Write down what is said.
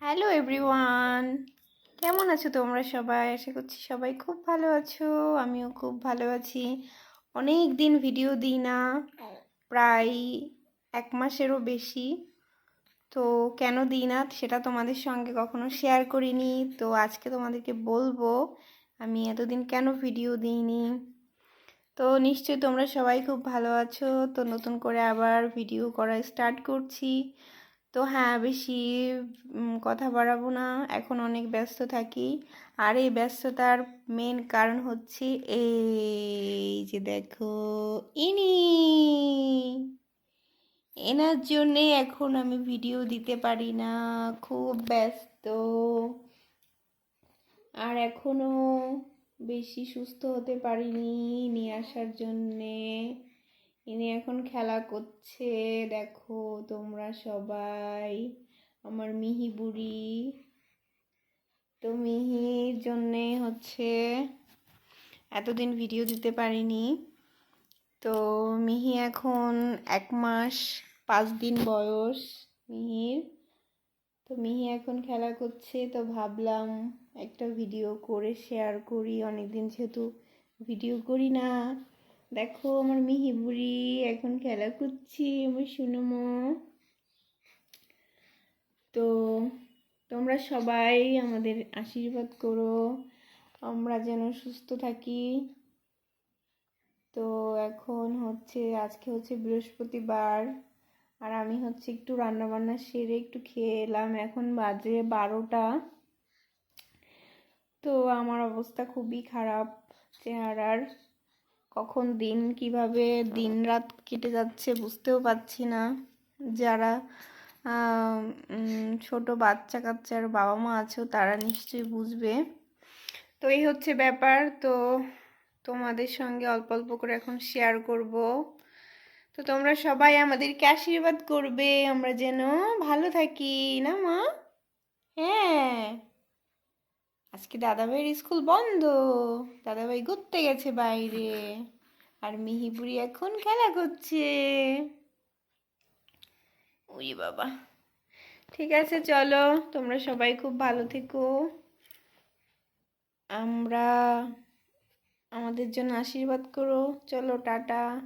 Hello everyone কেমন আছো তোমরা সবাই? আশা করছি সবাই খুব ভালো আছো। আমিও খুব ভালো আছি। অনেক দিন ভিডিও দিই না। প্রায় এক মাসেরও বেশি। তো কেন দিই না সেটা তোমাদের সঙ্গে কখনো শেয়ার করিনি। তো আজকে তোমাদেরকে বলব, আমি এতদিন কেন ভিডিও দিইনি? তো নিশ্চয়ই তোমরা সবাই খুব ভালো আছো। তো নতুন করে আবার ভিডিও করা স্টার্ট করছি। তো হ্যাঁ বেশি কথা বাড়াবো না। এখন অনেক ব্যস্ত থাকি। আর এই ব্যস্ততার মেন কারণ হচ্ছে এই যে দেখো, ইনি। এনার জন্যে এখন আমি ভিডিও দিতে পারি না। খুব ব্যস্ত। আর এখনও বেশি সুস্থ হতে পারিনি নিয়ে আসার জন্যে। ইনি এখন খেলা করছে, দেখো তোমরা সবাই। আমার মিহি বুড়ি। তো মিহির জন্যে হচ্ছে এতদিন ভিডিও দিতে পারিনি। তো মিহি এখন এক মাস পাঁচ দিন বয়স মিহির। তো মিহি এখন খেলা করছে, তো ভাবলাম একটা ভিডিও করে শেয়ার করি। অনেকদিন যেহেতু ভিডিও করি না। দেখো আমার মিহি বুড়ি, এখন খেলা করছি আমার সুনমো তো তোমরা সবাই আমাদের আশীর্বাদ করো, আমরা যেন সুস্থ থাকি। তো এখন হচ্ছে, আজকে হচ্ছে বৃহস্পতিবার, আর আমি হচ্ছে একটু রান্না বান্না সেরে একটু খেয়ে এলাম। এখন বাজে বারোটা। তো আমার অবস্থা খুবই খারাপ, চেহারার। কখন দিন কীভাবে দিন রাত কেটে যাচ্ছে বুঝতেও পারছি না। যারা ছোট বাচ্চা কাচ্চার বাবা মা আছো তারা নিশ্চয়ই বুঝবে। তো এই হচ্ছে ব্যাপার। তো তোমাদের সঙ্গে অল্প অল্প করে এখন শেয়ার করব। তো তোমরা সবাই আমাদেরকে আশীর্বাদ করবে। আমরা যেন ভালো থাকি, না মা? হ্যাঁ। আজকে দাদাভাইয়ের স্কুল বন্ধ। দাদাভাই ঘুরতে গেছে বাইরে। আর মিহিপুরি এখন খেলা করছে। উই বাবা। ঠিক আছে, চলো। তোমরা সবাই খুব ভালো থেকো। আমরা আমাদের জন্য আশীর্বাদ করো। চলো, টাটা।